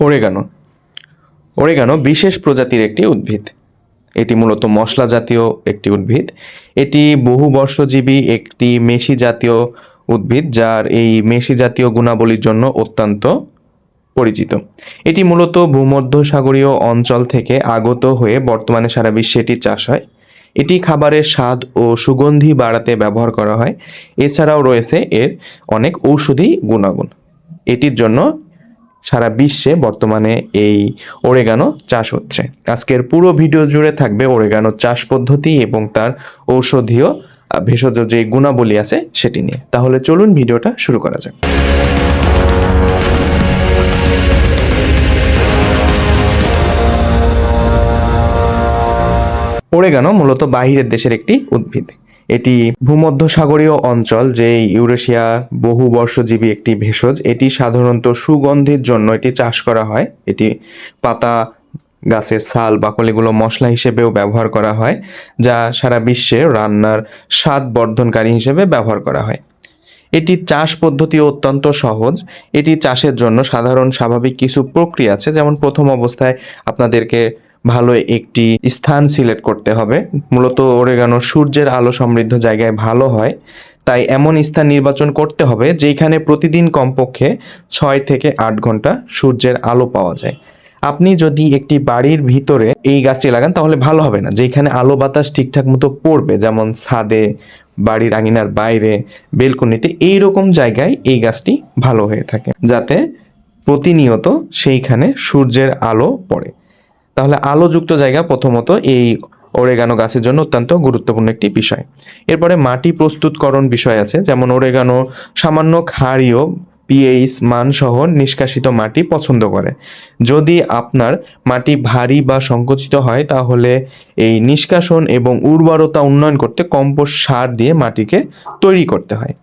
Oregano oregano বিশেষ প্রজাতির একটি উদ্ভিদ। এটি মূলত মশলা জাতীয় একটি উদ্ভিদ। এটি বহু বর্ষজীবী একটি মেশি জাতীয় উদ্ভিদ, যার এই মেশি জাতীয় গুণাবলীর জন্য অত্যন্ত পরিচিত। এটি মূলত ভূমধ্যসাগরীয় অঞ্চল থেকে আগত হয়ে বর্তমানে সারা বিশ্বে এটি চাষ হয়। এটি খাবারের স্বাদ ও সুগন্ধি বাড়াতে ব্যবহার করা হয়। এছাড়াও রয়েছে এর অনেক ঔষধি গুণাগুণ। এটির জন্য সারা বিশ্বে বর্তমানে এই ওরেগানো চাষ হচ্ছে। আজকের পুরো ভিডিও জুড়ে থাকবে ওরেগানো চাষ পদ্ধতি এবং তার ঔষধীয় ভেষজ যে গুণাবলী আছে সেটি নিয়ে। তাহলে চলুন ভিডিওটা শুরু করা যাক। ওরেগানো মূলত বাহিরের দেশের একটি উদ্ভিদ। এটি ভূমধ্যসাগরীয় অঞ্চল যে ইউরেশিয়া বহু বর্ষজীবী একটি ভেষজ। এটি সাধারণত সুগন্ধির জন্য এটি চাষ করা হয়। এটি পাতা, গাছের ছাল, বাকলিগুলো মশলা হিসেবেও ব্যবহার করা হয়, যা সারা বিশ্বে রান্নার স্বাদ বর্ধনকারী হিসেবে ব্যবহার করা হয়। এটি চাষ পদ্ধতি অত্যন্ত সহজ। এটি চাষের জন্য সাধারণ স্বাভাবিক কিছু প্রক্রিয়া আছে। যেমন প্রথম অবস্থায় আপনাদেরকে ভালো একটি স্থান সিলেক্ট করতে হবে। মূলত ওরেগানো সূর্যের আলো সমৃদ্ধ জায়গায় ভালো হয়। তাই এমন স্থান নির্বাচন করতে হবে যেখানে প্রতিদিন কমপক্ষে ছয় থেকে আট ঘণ্টা সূর্যের আলো পাওয়া যায়। আপনি যদি একটি বাড়ির ভিতরে এই গাছটি লাগান, তাহলে ভালো হবে না। যেখানে আলো বাতাস ঠিকঠাক মতো পড়বে, যেমন ছাদে, বাড়ির আঙিনার বাইরে, বেলকনিতে এই রকম জায়গায় এই গাছটি ভালো হয়ে থাকে। যাতে প্রতিনিয়ত সেইখানে সূর্যের আলো পড়ে। তাহলে আলোযুক্ত জায়গা প্রথমত এই ওরেগানো গাছের জন্য অত্যন্ত গুরুত্বপূর্ণ একটি বিষয়। এরপরে মাটি প্রস্তুতকরণ বিষয় আছে, যেমন ওরেগানো সামান্য ক্ষারীয় পিএইচ মানসহ নিষ্কাশিত মাটি পছন্দ করে। যদি আপনার মাটি ভারী বা সংকুচিত হয়, তাহলে এই নিষ্কাশন এবং উর্বরতা উন্নয়ন করতে কম্পোস্ট সার দিয়ে মাটিকে তৈরি করতে হয়।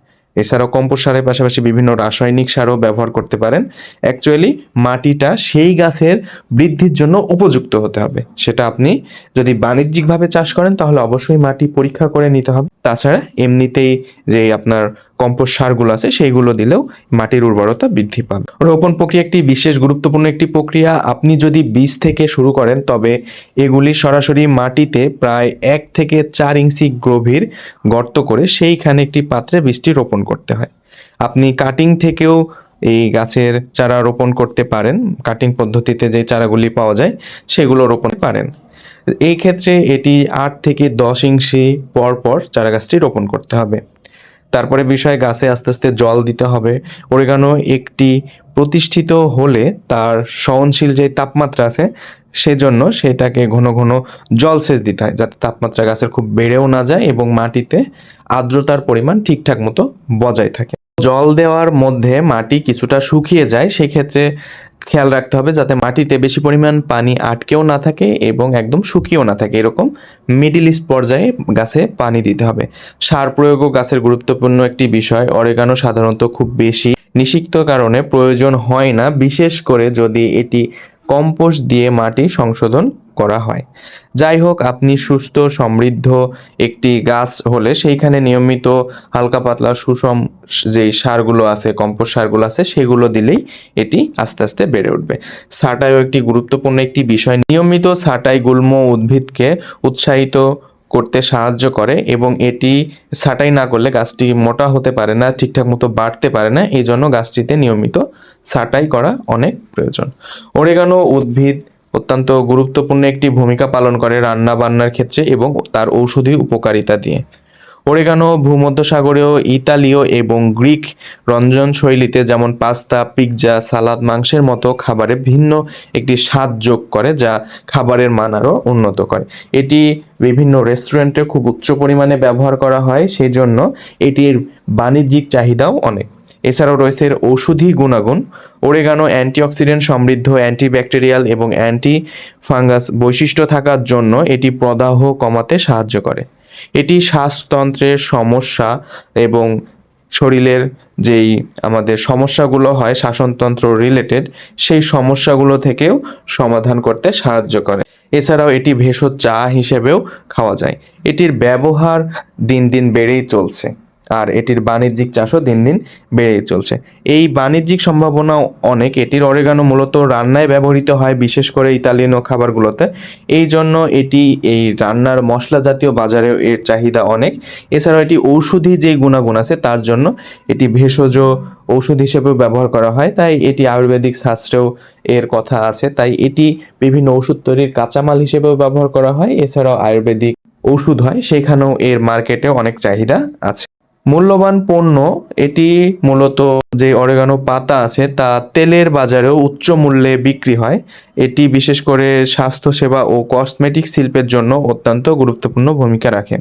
এছাড়াও কম্পোস্ট সারের পাশাপাশি বিভিন্ন রাসায়নিক সারও ব্যবহার করতে পারেন। অ্যাকচুয়ালি মাটিটা সেই গাছের বৃদ্ধির জন্য উপযুক্ত হতে হবে। সেটা আপনি যদি বাণিজ্যিকভাবে চাষ করেন, তাহলে অবশ্যই মাটি পরীক্ষা করে নিতে হবে। তাছাড়া এমনিতেই যে আপনার কম্পোস্ট সারগুলো আছে, সেইগুলো দিলেও মাটির উর্বরতা বৃদ্ধি পাবে। রোপণ প্রক্রিয়া একটি বিশেষ গুরুত্বপূর্ণ একটি প্রক্রিয়া। আপনি যদি বীজ থেকে শুরু করেন, তবে এগুলি সরাসরি মাটিতে প্রায় এক থেকে চার ইঞ্চি গভীর গর্ত করে সেইখানে একটি পাত্রে বীজটি রোপণ করতে হয়। আপনি কাটিং থেকেও এই গাছের চারা রোপণ করতে পারেন। কাটিং পদ্ধতিতে যে চারাগুলি পাওয়া যায়, সেগুলো রোপণ পারেন। এই ক্ষেত্রে এটি আট থেকে দশ ইঞ্চি পর পর চারা গাছটি রোপণ করতে হবে। তারপরে বিষয় গাছে আস্তে আস্তে জল দিতে হবে। ওরেগানো একটি প্রতিষ্ঠিত হলে তার সহনশীল যে তাপমাত্রা আছে, সেজন্য সেটাকে ঘন ঘন জল সেচ দিতে হয়, যাতে তাপমাত্রা গাছের খুব বেড়েও না যায় এবং মাটিতে আর্দ্রতার পরিমাণ ঠিকঠাক মতো বজায় থাকে। জল দেওয়ার মধ্যে মাটি কিছুটা শুকিয়ে যায়, সেক্ষেত্রে খেয়াল রাখতে হবে যাতে মাটিতে বেশি পরিমাণ পানি আটকেও না থাকে এবং একদম শুকিয়েও না থাকে। এরকম মিডিল ইস্ট পর্যায়ে গাছে পানি দিতে হবে। সার প্রয়োগও গাছের গুরুত্বপূর্ণ একটি বিষয়। অরেগানো সাধারণত খুব বেশি নিষিক্ত কারণে প্রয়োজন হয় না। বিশেষ করে যদি এটি কম্পোস্ট দিয়ে মাটি সংশোধন করা হয়। যাই হোক আপনি সুস্থ, সমৃদ্ধ একটি গাছ হলে সেইখানে নিয়মিত হালকা পাতলা সুষম যেই সারগুলো আছে, কম্পোস্ট সারগুলো আছে, সেগুলো দিলেই এটি আস্তে আস্তে বেড়ে উঠবে। ছাঁটাইও একটি গুরুত্বপূর্ণ একটি বিষয়। নিয়মিত ছাঁটাই গুল্ম উদ্ভিদকে উৎসাহিত করতে সাহায্য করে এবং এটি ছাঁটাই না করলে গাছটি মোটা হতে পারে না, ঠিকঠাক মতো বাড়তে পারে না এই জন্য গাছটিতে নিয়মিত ছাঁটাই করা অনেক প্রয়োজন। ওরেগানো উদ্ভিদ অত্যন্ত গুরুত্বপূর্ণ একটি ভূমিকা পালন করে রান্না বান্নার ক্ষেত্রে এবং তার ঔষধি উপকারিতা দিয়ে। ওরেগানো ভূমধ্যসাগরীয় ইতালীয় এবং গ্রিক রন্ধন শৈলীতে যেমন পাস্তা, পিৎজা, সালাদ, মাংসের মতো খাবারে ভিন্ন একটি স্বাদ যোগ করে যা খাবারের মান আরও উন্নত করে। এটি বিভিন্ন রেস্টুরেন্টে খুব উচ্চ পরিমাণে ব্যবহার করা হয় সেই জন্য এটির বাণিজ্যিক চাহিদাও অনেক। এছাড়াও রয়েছে এর ঔষধি গুণাগুণ। ওরেগানো অ্যান্টিঅক্সিডেন্ট সমৃদ্ধ, অ্যান্টিব্যাকটেরিয়াল এবং অ্যান্টি ফাঙ্গাস বৈশিষ্ট্য থাকার জন্য এটি প্রদাহ কমাতে সাহায্য করে। এটি শ্বাসতন্ত্রের সমস্যা এবং শরীরের যেই আমাদের সমস্যাগুলো হয় শাসনতন্ত্র রিলেটেড সেই সমস্যাগুলো থেকেও সমাধান করতে সাহায্য করে। এছাড়াও এটি ভেষজ চা হিসেবেও খাওয়া যায়। এটির ব্যবহার দিন দিন বেড়েই চলছে। আর এটির বাণিজ্যিক চাষও দিন দিন বেড়ে চলছে। এই বাণিজ্যিক সম্ভাবনা অনেক। এটির অরেগানো মূলত রান্নায় ব্যবহৃত হয়, বিশেষ করে ইতালিয়ানো খাবারগুলোতে। এই জন্য এটি এই রান্নার মশলা জাতীয় বাজারেও এর চাহিদা অনেক। এছাড়াও এটি ঔষধি যে গুণাগুণ আছে, তার জন্য এটি ভেষজ ঔষধ হিসেবেও ব্যবহার করা হয়। তাই এটি আয়ুর্বেদিক শাস্ত্রেও এর কথা আছে। তাই এটি বিভিন্ন ওষুধ তৈরির কাঁচামাল হিসেবেও ব্যবহার করা হয়। এছাড়াও আয়ুর্বেদিক ওষুধ হয়। সেখানেও এর মার্কেটে অনেক চাহিদা আছে। মূল্যবান পণ্য, এটি মূলত যে অরেগানো পাতা আছে, তা তেলের বাজারেও উচ্চ মূল্যে বিক্রি হয়। এটি বিশেষ করে স্বাস্থ্যসেবা ও কসমেটিক শিল্পের জন্য অত্যন্ত গুরুত্বপূর্ণ ভূমিকা রাখে।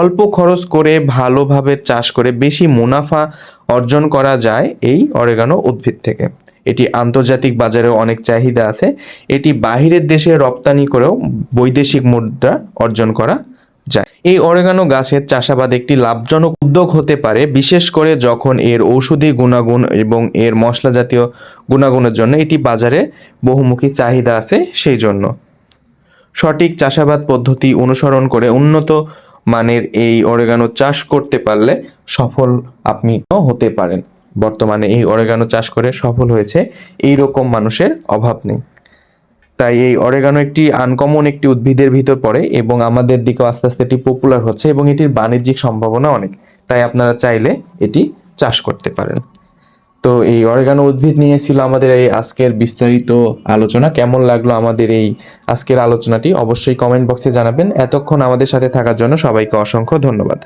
অল্প খরচ করে ভালোভাবে চাষ করে বেশি মুনাফা অর্জন করা যায় এই অরেগানো উদ্ভিদ থেকে। এটি আন্তর্জাতিক বাজারেও অনেক চাহিদা আছে। এটি বাহিরের দেশে রপ্তানি করেও বৈদেশিক মুদ্রা অর্জন করা যায়। এই অরেগানো গাছের চাষাবাদ একটি লাভজনক উদ্যোগ হতে পারে, বিশেষ করে যখন এর ঔষধি গুণাগুণ এবং এর মশলা জাতীয় গুণাগুণের জন্য এটি বাজারে বহুমুখী চাহিদা আছে সেই জন্য। সঠিক চাষাবাদ পদ্ধতি অনুসরণ করে উন্নত মানের এই অরেগানো চাষ করতে পারলে সফল আপনি হতে পারেন। বর্তমানে এই অরেগানো চাষ করে সফল হয়েছে এই রকম মানুষের অভাব নেই। তাই এই অরেগানো একটি আনকমন একটি উদ্ভিদের ভিতর পড়ে এবং আমাদের দিকেও আস্তে আস্তে এটি পপুলার হচ্ছে এবং এটির বাণিজ্যিক সম্ভাবনা অনেক। তাই আপনারা চাইলে এটি চাষ করতে পারেন। তো এই অরেগানো উদ্ভিদ নিয়ে ছিল আমাদের এই আজকের বিস্তারিত আলোচনা। কেমন লাগল আমাদের এই আজকের আলোচনাটি? অবশ্যই কমেন্ট বক্সে জানাবেন। এতক্ষণ আমাদের সাথে থাকার জন্য সবাইকে অসংখ্য ধন্যবাদ।